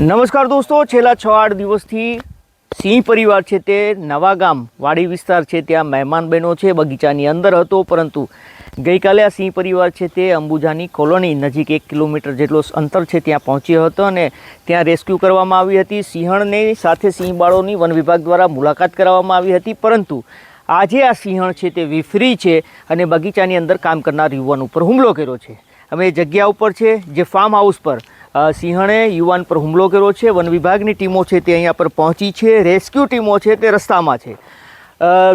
નમસ્કાર દોસ્તો છેલ્લા છ આઠ દિવસથી સિંહ પરિવાર છે તે નવા ગામ વાડી વિસ્તાર છે, ત્યાં મહેમાન બહેનો છે, બગીચાની અંદર હતો, પરંતુ ગઈકાલે આ સિંહ પરિવાર છે તે અંબુજાની કોલોની નજીક એક કિલોમીટર જેટલો અંતર છે ત્યાં પહોંચ્યો હતો અને ત્યાં રેસ્ક્યુ કરવામાં આવી હતી. સિંહણની સાથે સિંહ બાળોની વન વિભાગ દ્વારા મુલાકાત કરાવવામાં આવી હતી, પરંતુ આજે આ સિંહણ છે તે વિફરી છે અને બગીચાની અંદર કામ કરનાર યુવાન ઉપર હુમલો કર્યો છે. અમે જગ્યા ઉપર છે, જે ફાર્મ હાઉસ પર સિંહણે યુવાન પર હુમલો કર્યો છે, વન વિભાગની ટીમો છે તે અહીંયા પર પહોંચી છે રેસ્ક્યુ ટીમો છે તે રસ્તામાં છે.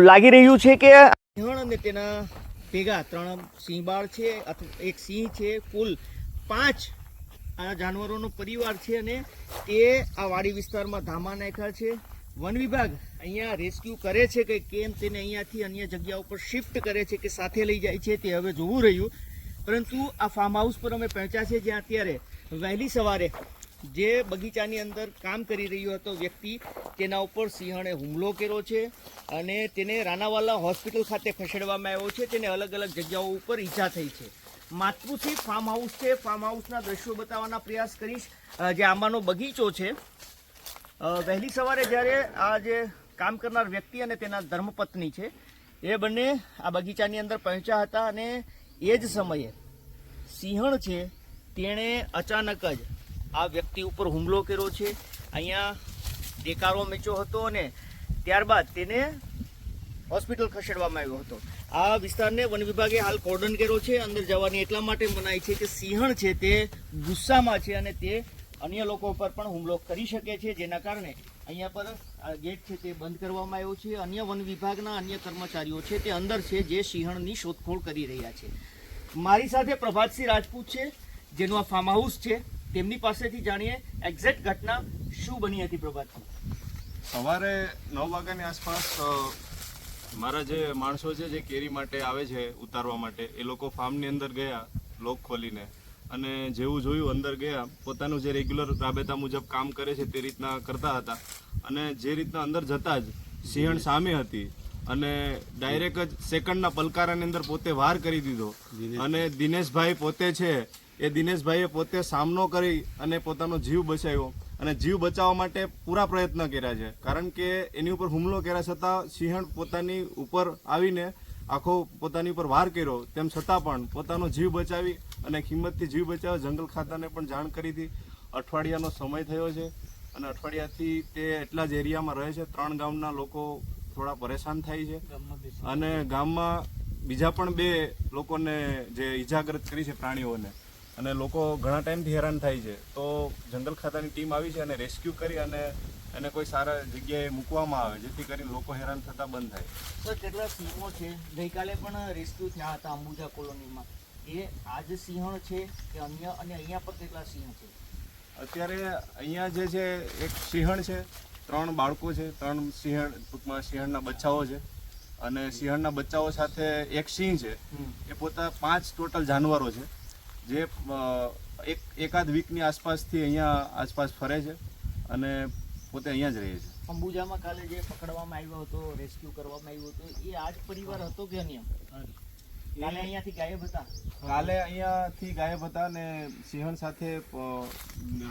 લાગી રહ્યું છે કે સિંહણ અને તેના ભેગા ત્રણ સિંહબાળ છે, અથવા એક સિંહ છે, કુલ પાંચ આ જાનવરોનો પરિવાર છે અને તે આ વાડી વિસ્તારમાં ધામા નાખ્યા છે. વન વિભાગ અહીંયા રેસ્ક્યુ કરે છે કે કેમ તેને અહીંયાથી અન્ય જગ્યા ઉપર શિફ્ટ કરે છે કે સાથે લઈ જાય છે તે હવે જોવું રહ્યું. પરંતુ આ ફાર્મ હાઉસ પર અમે પહોંચ્યા છે જ્યાં અત્યારે વહેલી સવારે જે બગીચાની અંદર કામ કરી રહ્યો હતો વ્યક્તિ, તેના ઉપર સિંહણે હુમલો કર્યો છે અને તેને રાનાવાલા હોસ્પિટલ ખાતે ખસેડવામાં આવ્યો છે. તેને અલગ અલગ જગ્યાઓ ઉપર ઈજા થઈ છે. માતૃશ્રી ફાર્મ હાઉસ છે. ફાર્મ હાઉસના દ્રશ્યો બતાવવાના પ્રયાસ કરીશ. જે આંબાનો બગીચો છે. વહેલી સવારે જ્યારે આ જે કામ કરનાર વ્યક્તિ અને તેના ધર્મપત્ની છે, એ બંને આ બગીચાની અંદર પહોંચ્યા હતા અને એ જ સમયે સિંહણ છે તેણે અચાનક જ આ વ્યક્તિ ઉપર હુમલો કર્યો છે. અહીંયા દેકારો મેચ્યો હતો અને ત્યારબાદ તેને હોસ્પિટલ ખસેડવામાં આવ્યો હતો. આ વિસ્તારને વન વિભાગે હાલ કોર્ડન કર્યો છે. અંદર જવાની એટલા માટે મનાય છે કે સિંહણ છે તે ગુસ્સામાં છે અને તે અન્ય લોકો પર પણ હુમલો કરી શકે છે, જેના કારણે અહીંયા પર આ ગેટ છે તે બંધ કરવામાં આવ્યો છે. અન્ય વન વિભાગના અન્ય કર્મચારીઓ છે તે અંદર છે જે સિંહણની શોધખોળ કરી રહ્યા છે. મારી સાથે પ્રભાતસિંહ રાજપૂત છે, જેનું આ ફાર્મ હાઉસ છે. તેમની પાસેથી જાણીએ એક્ઝેક્ટ ઘટના શું બની હતી પ્રભાતસિંહ? સવારે નવ વાગ્યાની આસપાસ મારા જે માણસો છે જે કેરી માટે આવે છે ઉતારવા માટે, એ લોકો ફાર્મની અંદર ગયા, લોક ખોલીને. અને જેવું જોયું અંદર ગયા પોતાનું જે રેગ્યુલર રાબેતા મુજબ કામ કરે છે તે રીતના કરતા હતા. અને જે રીતના અંદર જતા જ સિંહણ સામે હતી અને ડાયરેક્ટ જ સેકન્ડના પલકારાની અંદર પોતે વાર કરી દીધો. અને દિનેશભાઈ પોતે છે એ દિનેશભાઈએ પોતે સામનો કરી અને પોતાનો જીવ બચાવ્યો. અને જીવ બચાવવા માટે પૂરા પ્રયત્ન કર્યા છે. કારણ કે એની ઉપર હુમલો કર્યા છતાં સિંહણ પોતાની ઉપર આવીને આખો પોતાની ઉપર વાર કર્યો. તેમ છતાં પણ પોતાનો જીવ બચાવી અને કિંમતથી જીવ બચાવવા જંગલ ખાતાને પણ જાણ કરી હતી. અઠવાડિયાનો સમય થયો છે અને અઠવાડિયાથી તે એટલા જ એરિયામાં રહે છે. ત્રણ ગામના લોકો થોડા પરેશાન થાય છે. અને ગામમાં બીજા પણ બે લોકોને જે ઈજાગ્રસ્ત કરી છે પ્રાણીઓને. અને લોકો ઘણા ટાઈમથી હેરાન થાય છે. તો જંગલ ખાતાની ટીમ આવી છે અને રેસ્ક્યુ કરી અને એને કોઈ સારા જગ્યાએ મૂકવામાં આવે જેથી કરીને લોકો હેરાન થતા બંધ થાય. સર કેટલા સિંહો છે? ગઈકાલે પણ રેસ્ક્યુ થયા હતા અંબુજા કોલોનીમાં. એ આજ સિંહણ છે કે અન્ય અને અહીંયા પર કેટલા સિંહ છે? અત્યારે અહીંયા જે છે એક સિંહણ છે ત્રણ બાળકો છે ત્રણ સિંહણ ટૂંકમાં સિંહણના બચ્ચાઓ છે. અને સિંહણના બચ્ચાઓ સાથે એક સિંહ છે. એ પોતા પાંચ ટોટલ જાનવરો છે. જે એક એકાદ વીકની આસપાસથી અહીંયા આસપાસ ફરે છે અને પોતે અહીંયા જ રહે છે. અંબુજામાં કાલે જે પકડવામાં આવ્યો હતો રેસ્ક્યુ કરવામાં આવ્યો હતો એ આજ પરિવાર હતો કે અન્ય? કાલે અહીંયાથી ગાયબ હતા. કાલે અહીંયાથી ગાયબ હતા અને સિંહણ સાથે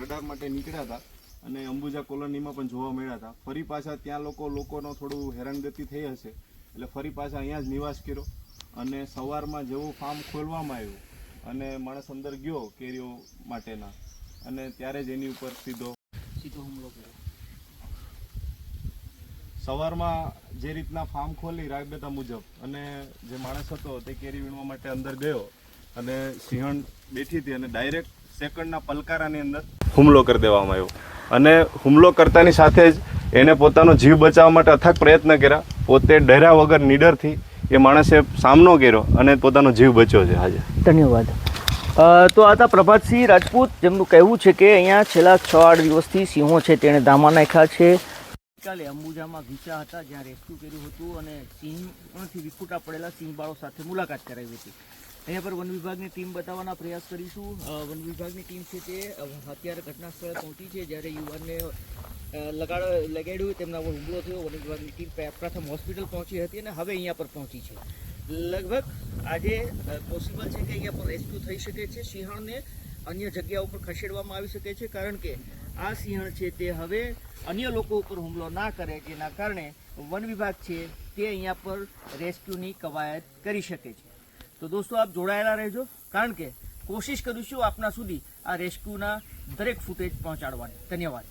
રડાર માટે નીકળ્યા હતા અને અંબુજા કોલોનીમાં પણ જોવા મળ્યા હતા. ફરી પાછા ત્યાં લોકો લોકોનો થોડું હેરાનગતિ થઈ હશે. એટલે ફરી પાછા અહીંયા જ નિવાસ કર્યો અને સવારમાં જેવું ફાર્મ ખોલવામાં આવ્યું અને માણસ અંદર ગયો કેરીઓ માટેના અને ત્યારે જ એની ઉપર સીધો સીધો હુમલો કર્યો. સવારમાં જે રીતના ફાર્મ ખોલી રાગબેતા મુજબ અને જે માણસ હતો તે કેરી વીણવા માટે અંદર ગયો અને સિંહણ બેઠી હતી અને ડાયરેક્ટ સેકન્ડના પલકારાની અંદર હુમલો કરી દેવામાં આવ્યો. અને હુમલો કરતાની સાથે જ એને પોતાનો જીવ બચાવવા માટે અથાગ પ્રયત્ન કર્યા. પોતે ડર્યા વગર નીડરથી એ માણસે સામનો કર્યો અને પોતાનો જીવ બચ્યો છે આજે. ધન્યવાદ. તો આ હતા પ્રભાતસિંહ રાજપૂત, જેમનું કહેવું છે કે અહીંયા છેલ્લા છ આઠ દિવસથી સિંહો છે, તેણે ધામા નાખ્યા છે. ગઈકાલે અંબુજામાં ગીચા હતા જ્યાં રેસ્ક્યુ કર્યું હતું અને સિંહથી વિખૂટા પડેલા સિંહબાળો સાથે મુલાકાત કરાવી હતી. અહીંયા પર વન વિભાગની ટીમ બતાવવાના પ્રયાસ કરીશું. વન વિભાગની ટીમ છે તે અત્યારે ઘટના સ્થળે પહોંચી છે જ્યારે યુવાનને લગાડ, લગાડ્યું તેમના પર હુમલો થયો. વન વિભાગની ટીમ પ્રથમ હોસ્પિટલ પહોંચી હતી અને હવે અહીંયા પર પહોંચી છે. લગભગ આજે પોસિબલ છે કે અહીંયા પર રેસ્ક્યુ થઈ શકે છે. સિંહણને અન્ય જગ્યા ઉપર ખસેડવામાં આવી શકે છે કારણ કે આ સિંહણ છે તે હવે અન્ય લોકો ઉપર હુમલો ના કરે જેના કારણે વન વિભાગ છે તે અહીંયા પર રેસ્ક્યુની કવાયત કરી શકે છે. તો દોસ્તો, આપ જોડાયેલા રહેજો, કારણ કે કોશિશ કરીશું આપના સુધી આ રેસ્ક્યુના દરેક ફૂટેજ પહોંચાડવાની. ધન્યવાદ.